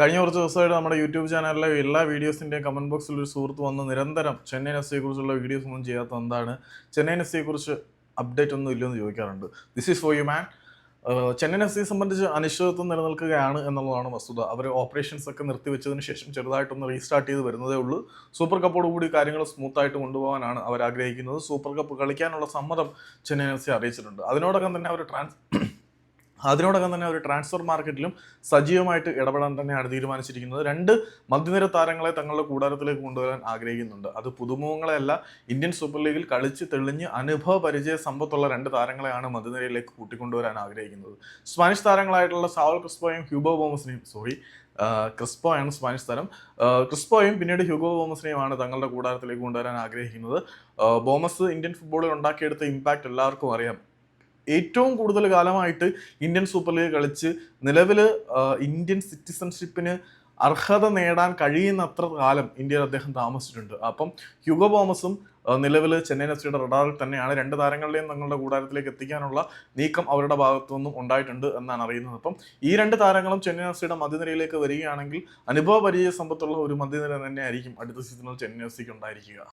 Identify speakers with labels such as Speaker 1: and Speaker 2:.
Speaker 1: കഴിഞ്ഞ കുറച്ച് ദിവസമായിട്ട് നമ്മുടെ യൂട്യൂബ് ചാനലിലെ എല്ലാ വീഡിയോസിന്റെയും കമന്റ് ബോക്സിൽ ഒരു സുഹൃത്ത് വന്ന് നിരന്തരം ചെന്നൈയിൻ എഫ് സിയെ കുറിച്ചുള്ള വീഡിയോസ് ഒന്നും ചെയ്യാത്ത എന്താണ്? ചെന്നൈയിൻ എഫ് സിയെ കുറിച്ച് അപ്ഡേറ്റ് ഒന്നും ഇല്ലെന്ന് ചോദിക്കാറുണ്ട്. This is for you man Chennaiyin F സിയെ സംബന്ധിച്ച് അനിശ്ചിതത്വം നിലനിൽക്കുകയാണ് എന്നുള്ളതാണ് വസ്തുത. അവർ ഓപ്പറേഷൻസ് ഒക്കെ നിർത്തിവെച്ചതിന് ശേഷം ചെറുതായിട്ടൊന്ന് റീസ്റ്റാർട്ട് ചെയ്ത് വരുന്നതേ ഉള്ളൂ. സൂപ്പർ കപ്പോട് കൂടി കാര്യങ്ങൾ സ്മൂത്തായിട്ട് കൊണ്ടുപോകാനാണ് അവർ ആഗ്രഹിക്കുന്നത് സൂപ്പർ കപ്പ് കളിക്കാനുള്ള സമ്മതം ചെന്നൈയിൻ എഫ് സി അറിയിച്ചിട്ടുണ്ട്. അതിനോടകം തന്നെ അവർ ട്രാൻസ് അതിനോടകം തന്നെ ഒരു ട്രാൻസ്ഫർ മാർക്കറ്റിലും സജീവമായിട്ട് ഇടപെടാൻ തന്നെയാണ് തീരുമാനിച്ചിരിക്കുന്നത്. രണ്ട് മധ്യനിര താരങ്ങളെ തങ്ങളുടെ കൂടാരത്തിലേക്ക് കൊണ്ടുവരാൻ ആഗ്രഹിക്കുന്നുണ്ട്. അത് പുതുമുഖങ്ങളെയല്ല ഇന്ത്യൻ സൂപ്പർ ലീഗിൽ കളിച്ച് തെളിഞ്ഞ് അനുഭവ പരിചയ സമ്പത്തുള്ള രണ്ട് താരങ്ങളെയാണ് മധ്യനിരയിലേക്ക് കൂട്ടിക്കൊണ്ടുവരാൻ ആഗ്രഹിക്കുന്നത്. സ്പാനിഷ് താരങ്ങളായിട്ടുള്ള സാവൽ ക്രിസ്പോയും ഹ്യൂബോ ബോമസിനെയും സോറി ക്രിസ്പോ ആണ് സ്പാനിഷ് താരം. ക്രിസ്പോയും പിന്നീട് ഹ്യൂഗോ ബോമസിനെയുമാണ് തങ്ങളുടെ കൂടാരത്തിലേക്ക് കൊണ്ടുവരാൻ ആഗ്രഹിക്കുന്നത്. ബോമസ് ഇന്ത്യൻ ഫുട്ബോളിൽ ഉണ്ടാക്കിയെടുത്ത ഇമ്പാക്റ്റ് എല്ലാവർക്കും അറിയാം. ഏറ്റവും കൂടുതൽ കാലമായിട്ട് ഇന്ത്യൻ സൂപ്പർ ലീഗ് കളിച്ച് നിലവിൽ ഇന്ത്യൻ സിറ്റിസൺഷിപ്പിന് അർഹത നേടാൻ കഴിയുന്നത്ര കാലം ഇന്ത്യയിൽ അദ്ദേഹം താമസിച്ചിട്ടുണ്ട്. അപ്പം ഹ്യൂഗോ ബോമസും നിലവിൽ ചെന്നൈ എഫ് റഡാറിൽ തന്നെയാണ് രണ്ട് താരങ്ങളുടെയും തങ്ങളുടെ കൂടാരത്തിലേക്ക് എത്തിക്കാനുള്ള നീക്കം അവരുടെ ഭാഗത്തു നിന്നും ഉണ്ടായിട്ടുണ്ട് എന്നാണ് അറിയുന്നത്. അപ്പം ഈ രണ്ട് താരങ്ങളും ചെന്നൈ എഫ് മധ്യനിരയിലേക്ക് വരികയാണെങ്കിൽ അനുഭവ പരിചയ സമ്പത്തുള്ള ഒരു മധ്യനിര തന്നെയായിരിക്കും അടുത്ത സീസണിൽ ചെന്നൈ എഫ് സിക്ക് ഉണ്ടായിരിക്കുക.